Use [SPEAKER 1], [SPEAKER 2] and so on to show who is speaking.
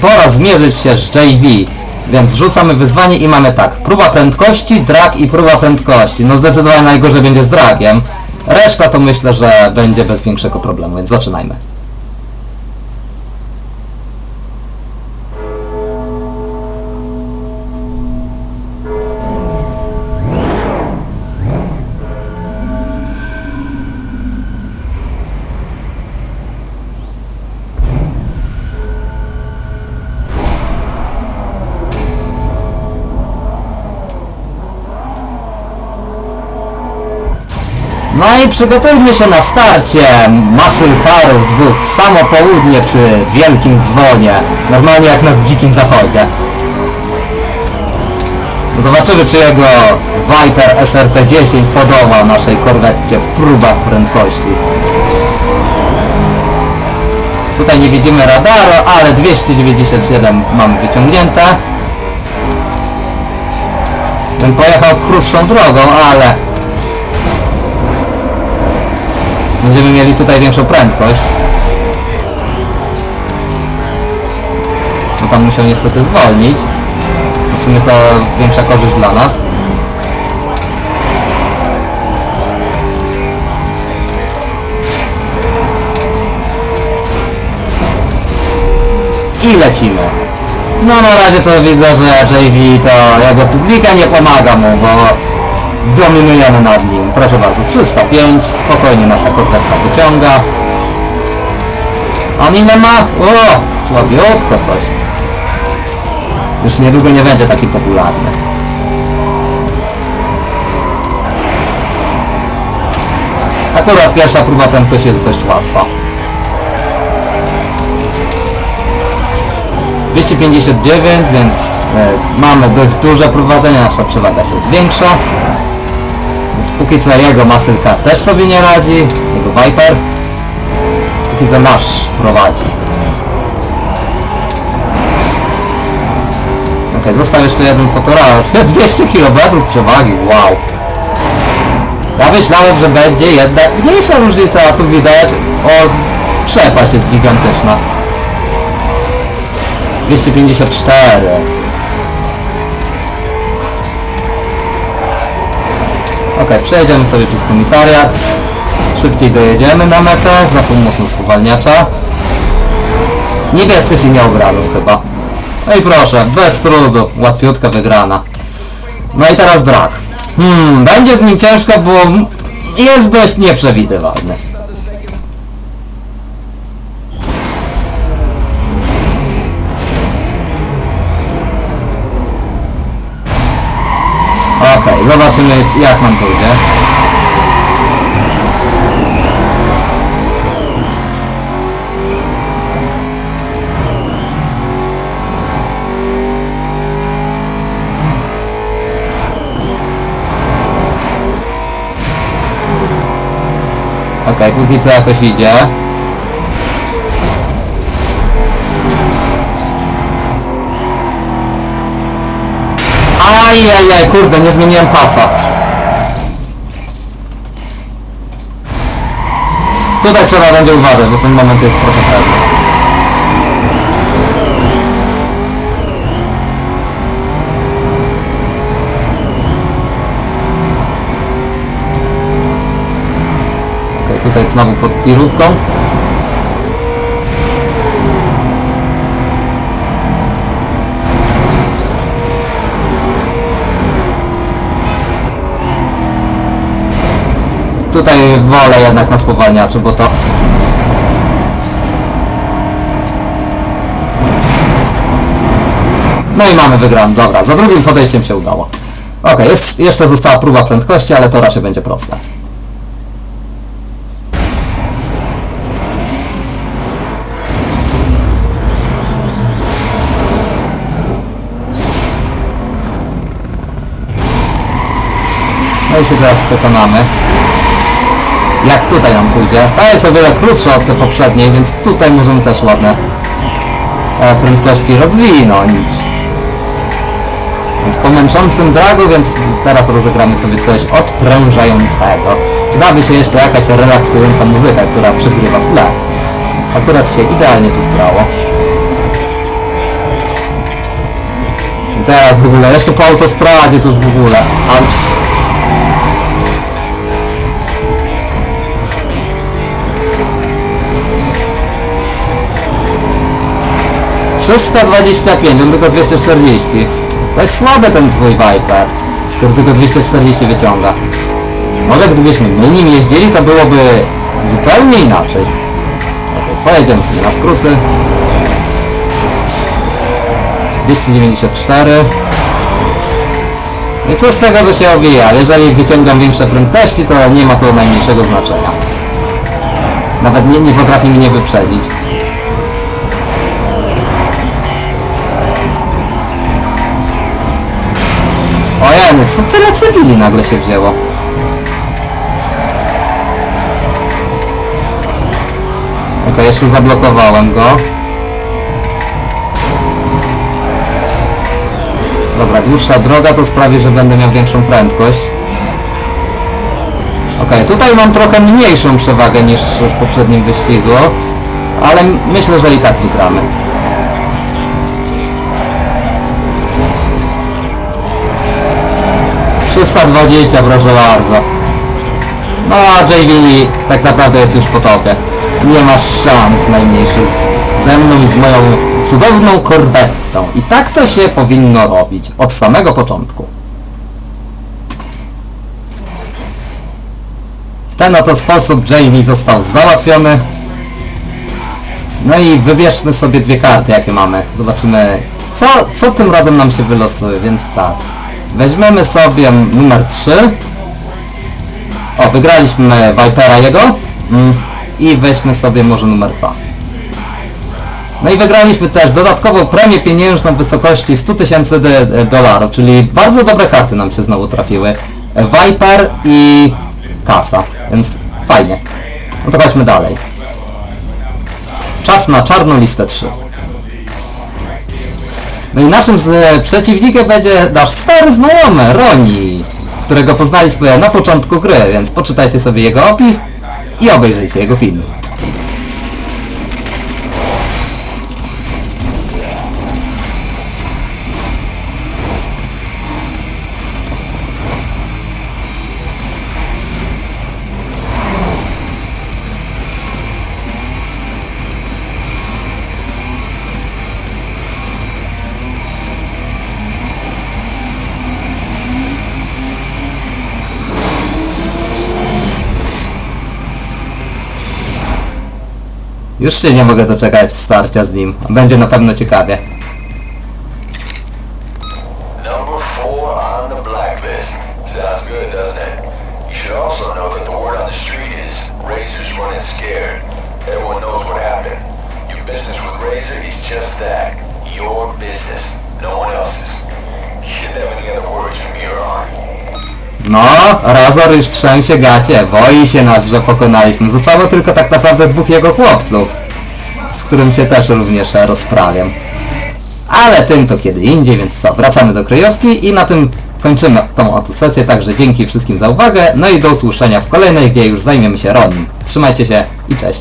[SPEAKER 1] pora zmierzyć się z JV. Więc rzucamy wyzwanie i mamy tak. Próba prędkości, drag i próba prędkości. No zdecydowanie najgorzej będzie z dragiem. Reszta to myślę, że będzie bez większego problemu, więc zaczynajmy. No i przygotujmy się na starcie masylkarów dwóch w samo południe przy wielkim dzwonie. Normalnie jak na dzikim zachodzie. Zobaczymy czy jego Viper SRT-10 podoła naszej korwetcie w próbach prędkości. Tutaj nie widzimy radaru, ale 297 mamy wyciągnięte. Bym pojechał krótszą drogą, ale Będziemy mieli tutaj większą prędkość. No tam musiał niestety zwolnić. W sumie to większa korzyść dla nas. I lecimy. No na razie to widzę, że JV to jego publika nie pomaga mu, bo dominujemy nad nim. Proszę bardzo, 305, spokojnie nasza korwetka wyciąga. On ile ma? O, słabiutko coś. Już niedługo nie będzie taki popularny. Akurat pierwsza próba prędkości jest dość łatwa. 259, więc e, mamy dość duże prowadzenie, nasza przewaga się zwiększa. Póki co jego masylka też sobie nie radzi, jego Viper. Póki co nasz prowadzi. Okej, został jeszcze jeden fotoraż. 200 km przewagi, wow. Ja myślałem, że będzie jednak mniejsza różnica, a tu widać, o, przepaść jest gigantyczna. 254. Ok, przejedziemy sobie przez komisariat. Szybciej dojedziemy na metę za pomocą spowalniacza. Niebiescy się nie obrażą chyba. No i proszę, bez trudu, łatwiutka wygrana. No i teraz brak. Hmm, będzie z nim ciężko, bo jest dość nieprzewidywalny. Zobaczymy jak nam pójdzie. Okej, póki co jakoś idzie. Ajajaj, kurde, nie zmieniłem pasa. Tutaj trzeba będzie uważać, bo ten moment jest trochę pewny. Okej, tutaj znowu pod tirówką. Tutaj wolę jednak na spowalniaczu, bo to... No i mamy wygraną, dobra, za drugim podejściem się udało. Ok, jest, jeszcze została próba prędkości, ale to raczej będzie proste. No i się teraz przekonamy jak tutaj nam pójdzie. Ta jest o wiele krótsza od poprzedniej, więc tutaj możemy też ładne e, prędkości rozwinąć. Więc po męczącym dragu, więc teraz rozegramy sobie coś odprężającego. Przydałaby się jeszcze jakaś relaksująca muzyka, która przygrywa w tle. Akurat się idealnie tu zgrało. teraz w ogóle, jeszcze po autostradzie to już w ogóle. Auć. Trzysta dwadzieścia pięć, on tylko 240. To jest słaby ten twój Viper, który tylko 240 wyciąga. Może gdybyśmy my nim jeździli, to byłoby zupełnie inaczej. Okej, pojedziemy sobie na skróty. 294. No I co z tego, że się obija? Jeżeli wyciągam większe prędkości, to nie ma to najmniejszego znaczenia. Nawet nie, nie potrafi mnie wyprzedzić. Ojej, co tyle cywili nagle się wzięło? Okej, jeszcze zablokowałem go. Dobra, dłuższa droga to sprawi, że będę miał większą prędkość. Okej, tutaj mam trochę mniejszą przewagę niż w poprzednim wyścigu, ale myślę, że i tak wygramy. Trzysta dwadzieścia, proszę bardzo. No, JV tak naprawdę jest już po tobie. Nie masz szans najmniejszych ze mną i z moją cudowną korwetą. I tak to się powinno robić od samego początku. W ten oto sposób JV został załatwiony. No i wybierzmy sobie dwie karty, jakie mamy. Zobaczymy, co, co tym razem nam się wylosuje, więc tak. Weźmiemy sobie numer 3. O, wygraliśmy Vipera jego. Mm. I weźmy sobie może numer 2. No i wygraliśmy też dodatkową premię pieniężną w wysokości 100 tysięcy dolarów, czyli bardzo dobre karty nam się znowu trafiły. Viper i kasa, więc fajnie. No to chodźmy dalej. Czas na czarną listę 3. No i naszym z, przeciwnikiem będzie nasz stary znajomy, Roni, którego poznaliśmy na początku gry, więc poczytajcie sobie jego opis i obejrzyjcie jego film. Już się nie mogę doczekać starcia z nim. Będzie na pewno ciekawie. No, Razor już trzęsie gacie, boi się nas, że pokonaliśmy. Zostało tylko tak naprawdę dwóch jego chłopców, z którym się też również rozprawiam. Ale tym to kiedy indziej, więc co, wracamy do kryjówki i na tym kończymy tą oto sesję, także dzięki wszystkim za uwagę, no i do usłyszenia w kolejnej, gdzie już zajmiemy się Ronim. Trzymajcie się i cześć.